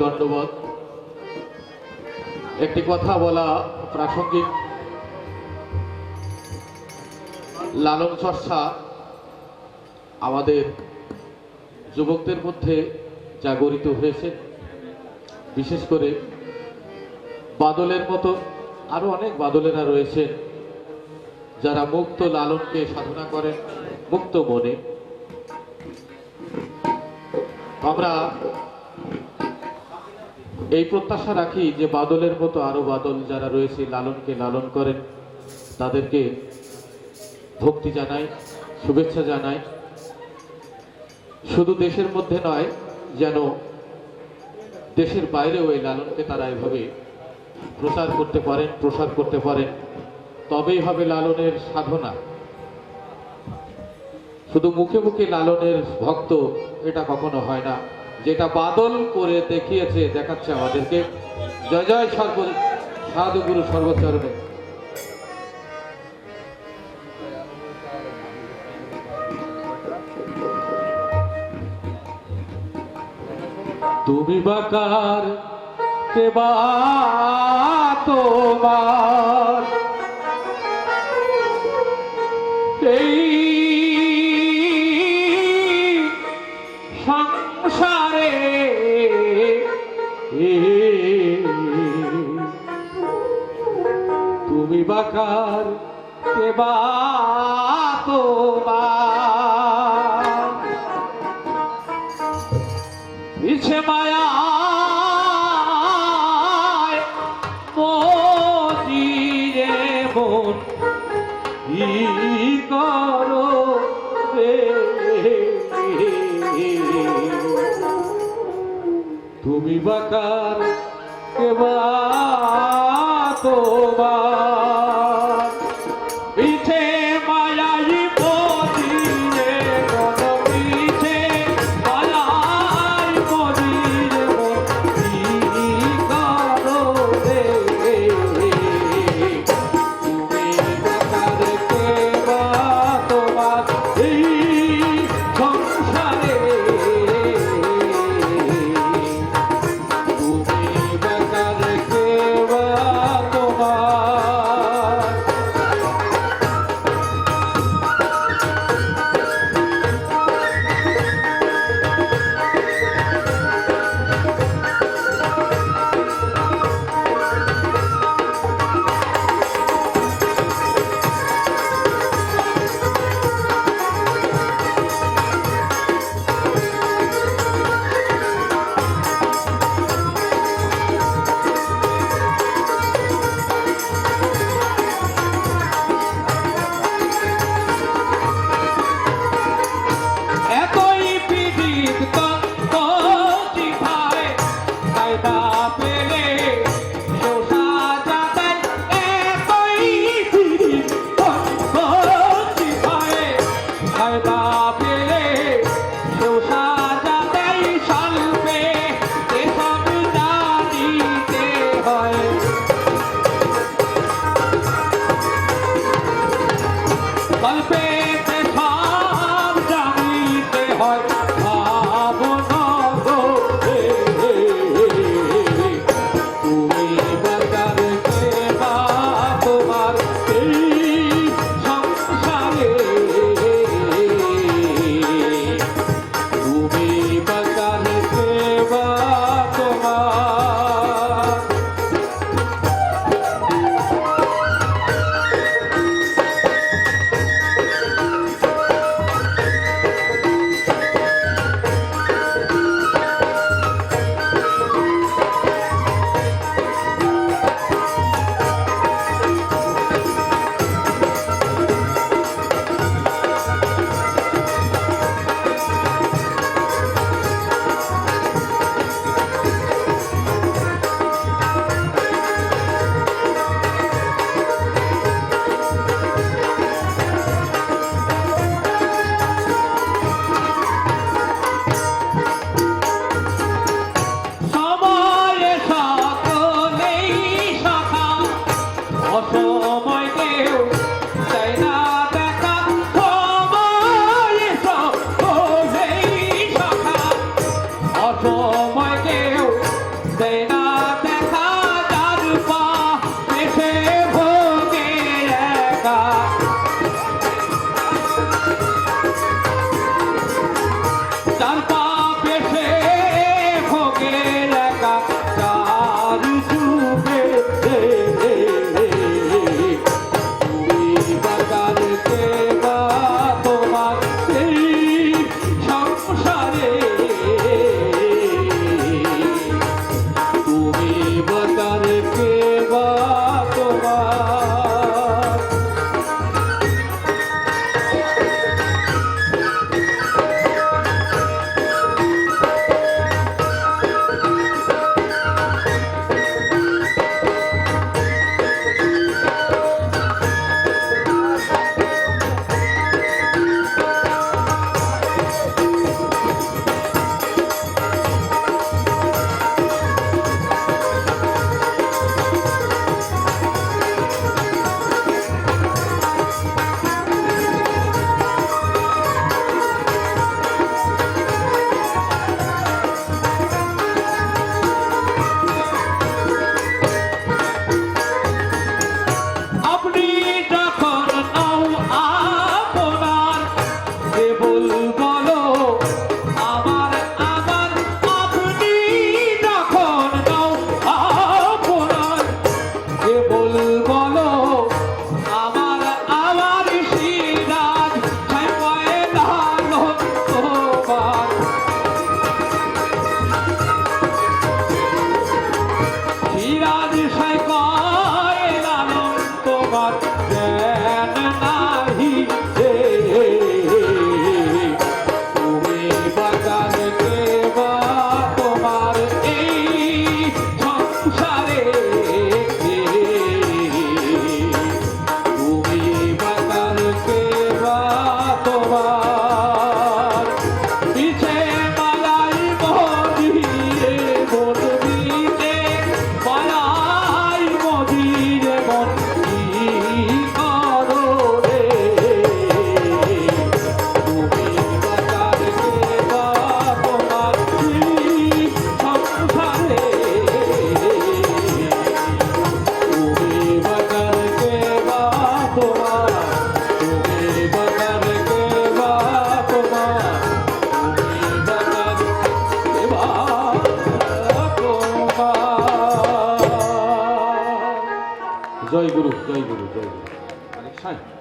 দণ্ডবোধ একটি কথা বলা প্রাসঙ্গিক। লালন চর্চা আমাদের যুবকদের মধ্যে জাগরিত হয়েছে, বিশেষ করে বাদলের মতো আরও অনেক বাদলেরা রয়েছে যারা মুক্ত লালনকে সাধনা করেন, মুক্ত মনে। আমরা এই প্রত্যাশা রাখি যে বাদলের মতো আরও বাদল যারা রয়েছে, লালনকে লালন করেন, তাদেরকে ভক্তি জানাই, শুভেচ্ছা জানাই। শুধু দেশের মধ্যে নয়, যেন দেশের বাইরেও এই লালনকে তারা এভাবে প্রচার করতে পারেন, প্রসার করতে পারেন। তবেই হবে লালনের সাধনা। শুধু মুখে মুখে লালনের ভক্ত এটা কখনো হয় না। যেটা বাদল করে দেখিয়েছে, দেখাচ্ছে আমাদেরকে। জয় জয় সর্ব সাধুগুরু সর্বচরণে। তুমি বাকার, কে বা তোমার? তুমি বাকার কে তোমার ইচ্ছে মায়া তুমি বাকার কেবা তোমার